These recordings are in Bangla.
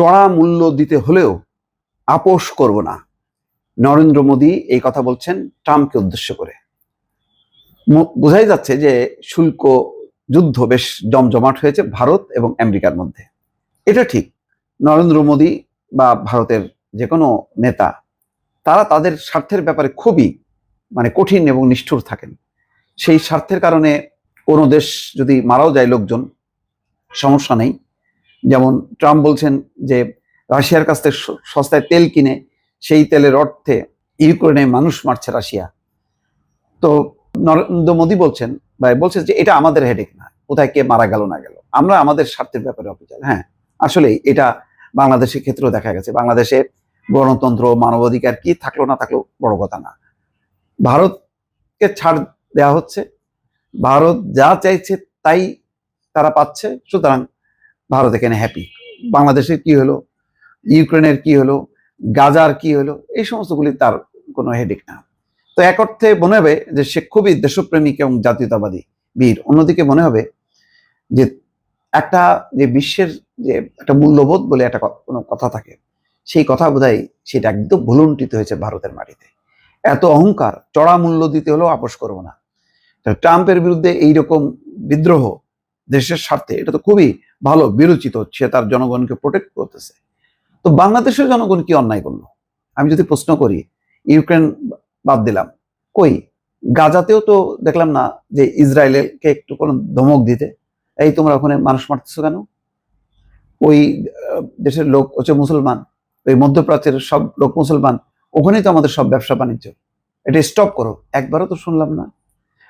চড়া মূল্য দিতে হলেও আপোষ করব না। নরেন্দ্র মোদী এই কথা বলছেন ট্রাম্পকে উদ্দেশ্য করে। বোঝাই যাচ্ছে যে শুল্ক যুদ্ধ বেশ জমজমাট হয়েছে ভারত এবং আমেরিকার মধ্যে। এটা ঠিক, নরেন্দ্র মোদী বা ভারতের যে কোনো নেতা, তারা তাদের স্বার্থের ব্যাপারে খুবই মানে কঠিন এবং নিষ্ঠুর থাকেন। সেই স্বার্থের কারণে কোনো দেশ যদি মারাও যায় লোকজন, সমস্যা নেই। যেমন ট্রাম্প বলছেন যে রাশিয়ার কাছ থেকে সস্তায় তেল কিনে সেই তেলের অর্থে ইউক্রেনে মানুষ মারছে রাশিয়া। তো নরেন্দ্র মোদী বলছেন বা বলছে যে এটা আমাদের হেডেক না, কোথায় কে মারা গেল না গেল। আমরা আমাদের স্বার্থের ব্যাপারে অবিচার হ্যাঁ আসলে এটা বাংলাদেশের ক্ষেত্রেও দেখা গেছে। বাংলাদেশে গণতন্ত্র, মানবাধিকার কি থাকল না থাকল বড় কথা না। ভারতকে ছাড় দেওয়া হচ্ছে। ভারত যা চাইছে তাই তারা পাচ্ছে। সুতরাং ভারত এখানে হ্যাপি বাংলাদেশের কি হলো? ইউক্রেনের কি হলো? গাজার কি হলো? এই সমস্তগুলি তার কোনো হেডিক না। তো এক অর্থে মনে হবে যে সে খুবই দেশপ্রেমিক এবং জাতীয়তাবাদী বীর। অন্যদিকে মনে হবে যে একটা যে বিশ্বের যে একটা মূল্যবোধ বলে একটা কোনো কথা থাকে, সেই কথা বোধহয় সেটা একদম ভুলুণ্ঠিত হয়েছে ভারতের মাটিতে। এত অহংকার, চড়া মূল্য দিতে হলেও আপোষ করব না। ট্রাম্পের বিরুদ্ধে এইরকম বিদ্রোহ দেশের স্বার্থে, এটা তো খুবই ভালো, বিরোচিত হচ্ছে তার জনগণকে প্রোটেক্ট করতেছে। তো বাংলাদেশের জনগণ কি অন্যায় করল? আমি যদি প্রশ্ন করি, ইউক্রেন বাদ দিলাম, কই? গাজাতেও তো দেখলাম না যে ইসরায়েলকে একটু কোনো ধমক দিতে। এই তোমরা ওখানে মানুষ মারতেছো কেন? ওই দেশের লোক হচ্ছে মুসলমান, ওই মধ্যপ্রাচ্যের সব লোক মুসলমান, ওখানেই তো আমাদের সব ব্যবসা বাণিজ্য। এটা স্টপ করো। একবারও তো শুনলাম না।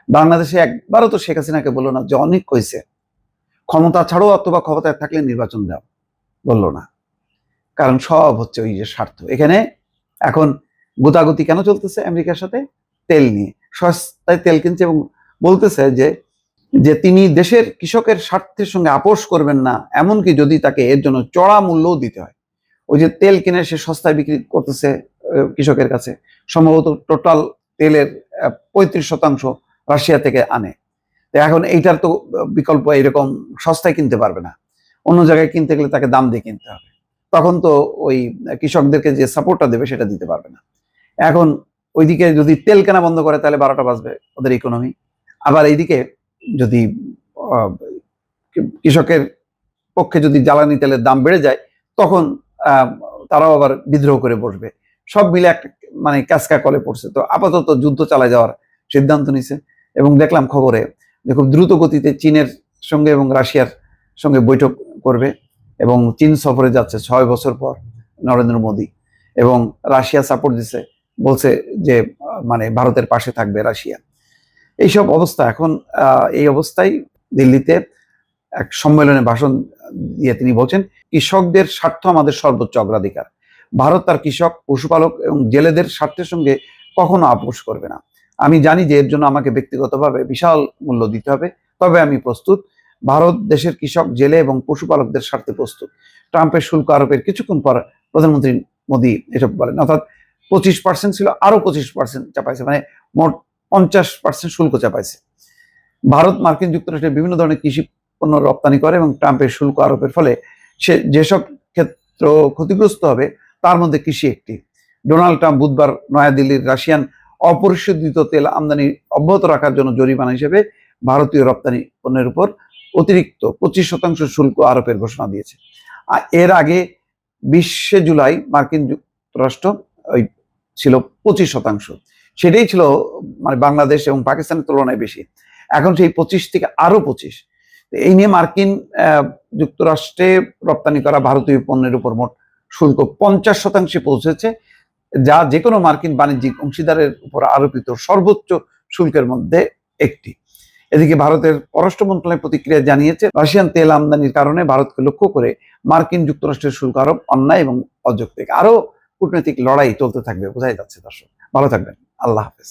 বাংলাদেশে একবারও তো শেখ হাসিনাকে বলল না যে অনেক কইছে। ক্ষমতা ছাড়ো অথবা ক্ষমতায় থাকলে নির্বাচন দাও। বলল না। কারণ সব হচ্ছে ওই যে স্বার্থ। এখানে এখন গোতাগুতি কেন চলতেছে আমেরিকার সাথে? তেল নিয়ে। সস্তায় তেল কিনছে এবং বলতেছে যে যে তিনি দেশের কৃষকের স্বার্থের সঙ্গে আপোষ করবেন না, এমনকি যদি তাকে এর জন্য চড়া মূল্যও দিতে হয়। ওই যে তেল কিনে সে সস্তায় বিক্রি করতেছে কৃষকের কাছে। সম্ভবত টোটাল তেলের পঁয়ত্রিশ শতাংশ রাশিয়া থেকে আনে। এখন এইটার তো বিকল্প এরকম সস্তায় কিনতে পারবে না। অন্য জায়গায় কিনতে গেলে তাকে দাম দিয়ে কিনতে হবে। তখন তো ওই কৃষকদেরকে যে সাপোর্টটা দেবে সেটা দিতে পারবে না। এখন ওইদিকে যদি তেল কেনা বন্ধ করে, তাহলে বারোটা বাজবে ওদের ইকোনমি আবার এইদিকে যদি কৃষকের পক্ষে যদি জ্বালানি তেলের দাম বেড়ে যায়, তখন তারাও আবার বিদ্রোহ করে বসবে। সব মিলে একটা মানে ক্যাসকা কলে পড়ছে। তো আপাতত যুদ্ধ চালায় যাওয়ার সিদ্ধান্ত নিছে। এবং দেখলাম খবরে যে খুব দ্রুত গতিতে চীনের সঙ্গে এবং রাশিয়ার সঙ্গে বৈঠক করবে এবং চীন সফরে যাচ্ছে ছয় বছর পর নরেন্দ্র মোদী এবং রাশিয়া সাপোর্ট দিছে, বলছে যে মানে ভারতের পাশে থাকবে রাশিয়া। এইসব অবস্থা এখন এই অবস্থায় দিল্লিতে এক সম্মেলনে ভাষণ দিয়ে তিনি বলছেন, কৃষকদের স্বার্থ আমাদের সর্বোচ্চ অগ্রাধিকার। ভারত তার কৃষক, পশুপালক এবং জেলেদের স্বার্থের সঙ্গে কখনো আপোষ করবে না। আমি জানি যে এর জন্য আমাকে ব্যক্তিগতভাবে বিশাল মূল্য দিতে হবে, তবে আমি প্রস্তুত। ভারত দেশের কৃষক, জেলে এবং পশুপালকদের স্বার্থে প্রস্তুত। ট্রাম্পের শুল্ক আরোপের কিছুক্ষণ পর প্রধানমন্ত্রী মোদী এসব বলেন, অর্থাৎ পঁচিশ পার্সেন্ট ছিল, আরও পঁচিশ পার্সেন্ট চাপাইছে মানে মোট পঞ্চাশ পার্সেন্ট শুল্ক চাপাইছে। ভারত মার্কিন যুক্তরাষ্ট্রের বিভিন্ন ধরনের কৃষি পণ্য রপ্তানি করে এবং ট্রাম্পের শুল্ক আরোপের ফলে সে যেসব ক্ষেত্র ক্ষতিগ্রস্ত হবে, তার মধ্যে কৃষি একটি। ডোনাল্ড ট্রাম্প বুধবার নয়াদিল্লির রাশিয়ান অপরিশোধিত তেল আমদানি অব্যাহত রাখার জন্য জরিমানা হিসেবে ভারতীয় রপ্তানি পণ্যের উপর অতিরিক্ত পঁচিশ শতাংশ শুল্ক আরোপের ঘোষণা দিয়েছে। এর আগে বিশে জুলাই মার্কিন যুক্তরাষ্ট্র ওই ছিল পঁচিশ শতাংশ। সেটাই ছিল মানে বাংলাদেশ এবং পাকিস্তানের তুলনায় বেশি। এখন সেই পঁচিশ থেকে আরও পঁচিশ। এই নিয়ে মার্কিন যুক্তরাষ্ট্রে রপ্তানি করা ভারতীয় পণ্যের উপর মোট শুল্ক পঞ্চাশ শতাংশে পৌঁছেছে। যা যে কোনো মার্কিন বাণিজ্যিক অংশীদারের উপর আরোপিত সর্বোচ্চ শুল্কের মধ্যে একটি। এদিকে ভারতের পররাষ্ট্র মন্ত্রণালয় প্রতিক্রিয়া জানিয়েছে, রাশিয়ান তেল আমদানির কারণে ভারতকে লক্ষ্য করে মার্কিন যুক্তরাষ্ট্রের শুল্ক আরোপ অন্যায় এবং অযৌক্তিক। আরও কূটনৈতিক লড়াই চলতে থাকবে, বোঝাই যাচ্ছে দর্শক। ভালো থাকবেন, আল্লাহ হাফেজ।